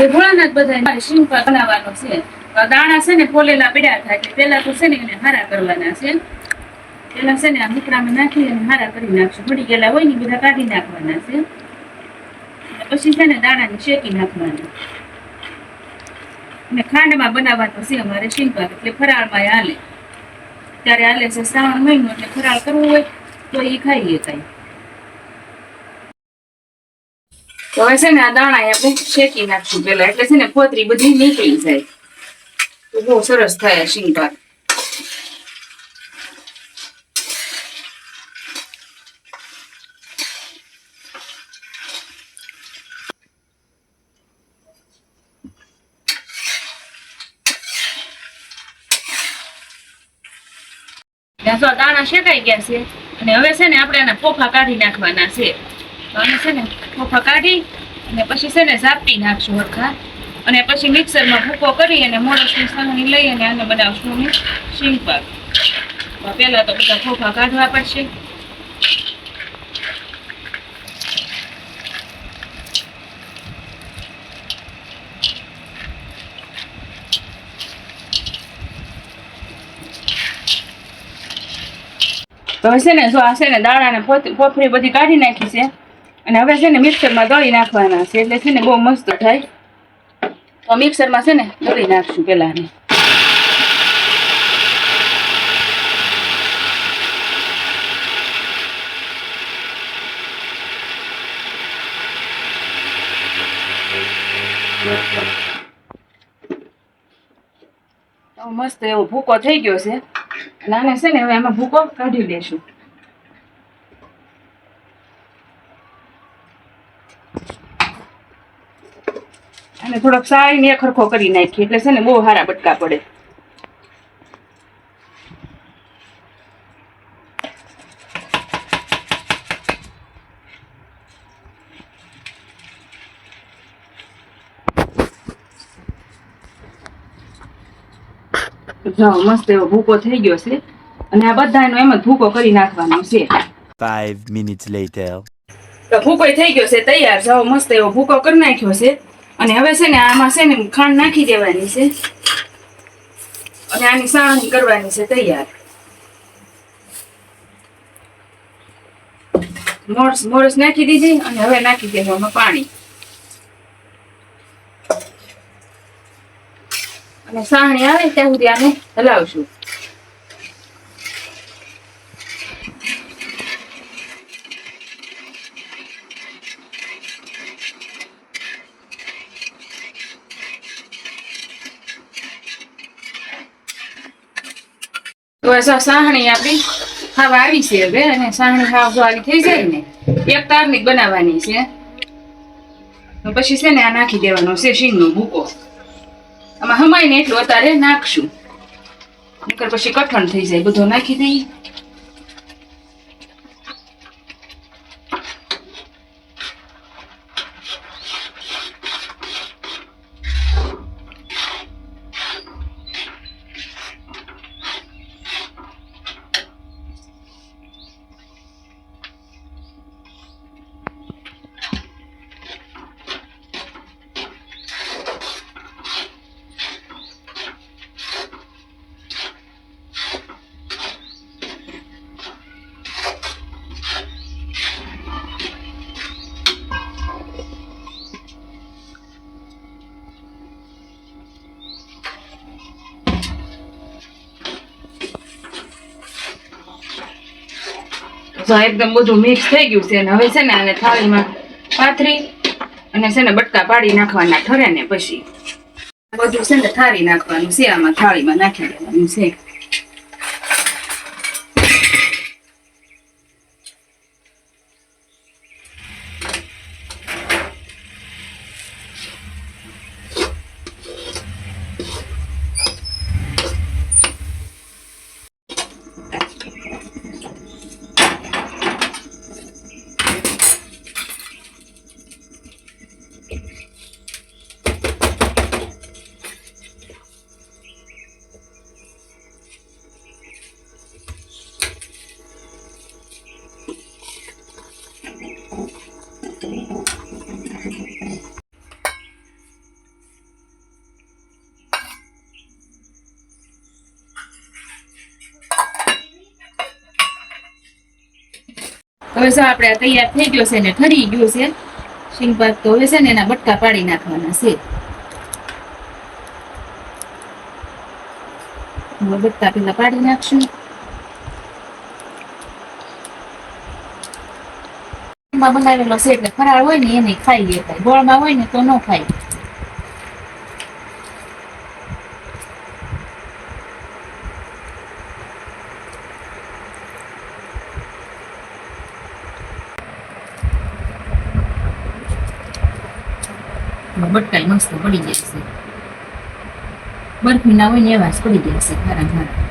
જે ભોળાનાથ બધા મારે પર બનાવવાનો છે. દાણા છે ને ફોલેલા પીડા થાય એટલે પેલા તો છે ને એને હારા કરવાના છે. પેલા છે ને આ મૂકડામાં નાખી અને હારા કરી નાખશું. પડી ગયેલા હોય ને બધા કાઢી નાખવાના છે. પછી છે ને દાણાને શેકી નાખવાના. અને ખાંડમાં બનાવવાનો છે અમારે સિંપલ એટલે ફરાળમાં હાલે. ત્યારે હાલે છે શ્રાવણ મહિનો એટલે ફરાળ કરવું હોય તો એ ખાઈએ કઈ. તો હવે છે ને આ દાણા આપણે શેકી નાખશું પેલા એટલે છે ને પોતરી બધી નીકળી જાય. તો બહુ સરસ થાય જો દાણા શેકાઈ ગયા છે. અને હવે છે ને આપણે એના ફોફા કાઢી નાખવાના છે. તો છે ને ફોફા કાઢી અને પછી છે ને ઝાપી નાખશું હરખા. અને પછી મિક્સરમાં ભૂકો કરી અને મોરસની સાંગણી લઈ અને આને બનાવશું અમે તો પહેલા તો બધા ફોફા કાઢવા પડશે. તો છે ને જો આ છે ને દાણાને ને પોથરી બધી કાઢી નાખી છે. અને હવે છે ને મિક્સરમાં દળી નાખવાના છે એટલે છે ને બહુ મસ્ત થાય. તો મિક્સરમાં છે ને દળી નાખશું ને મસ્ત એવો ભૂકો થઈ ગયો છે. અને આને છે ને હવે એમાં ભૂકો કાઢી લેશું. અને થોડોક સાળીને એક ખરખો કરી નાખીએ. એટલે છે ને બહુ સારા બટકા પડે. જો મસ્ત એવો ભૂકો થઈ ગયો છે. અને આ બધાનો એમ જ ભૂકો કરી નાખવાનો છે. Five minutes લેટર તો ભૂકો થઈ ગયો છે તૈયાર જાઓ મસ્ત એવો ભૂકો કરી નાખ્યો છે. અને હવે છે ને આમાં છે ને ખાંડ નાખી દેવાની છે. અને આની સાવણી કરવાની છે તૈયાર. મોરસ મોરસ નાખી દીધી અને હવે નાખી દેવામાં પાણી. અને સાવણી આવે ત્યાં સુધી આને હલાવશું. તો આ સાહણી આપણી હાવ આવી છે હવે અને સાહણી હાવ વાળી થઈ જાય ને. એક તારની બનાવવાની છે. પછી છે ને આ નાખી દેવાનો છે શીંગનો ભૂકો. આમાં હમાય ને એટલું અત્યારે નાખશું. નકર પછી કઠણ થઈ જાય. બધો નાખી દઈએ. તો એકદમ બધું મિક્સ થઈ ગયું છે. અને હવે છે ને આને થાળીમાં પાથરી અને છે ને બટકા પાડી નાખવાના ઠરે ને પછી. બધું છે ને થાળી નાખવાનું છે. થાળીમાં નાખી દેવાનું છે. હવે જો આપણે તૈયાર થઈ ગયો છે ને ઠરી ગયું છે શીંગપાક તો હવે છે ને એના બટકા પાડી નાખવાના છે. બટકા પેલા પાડી નાખશું. બનાવેલો છે એટલે ફરાળ હોય ને એને ખાઈ લેતા ગોળમાં હોય ને તો ન ખાય. બટકાઈ મસ્ત પડી જાય છે. બરફી ના હોય ને એવા જ પડી જાય છે. ખરા ખરા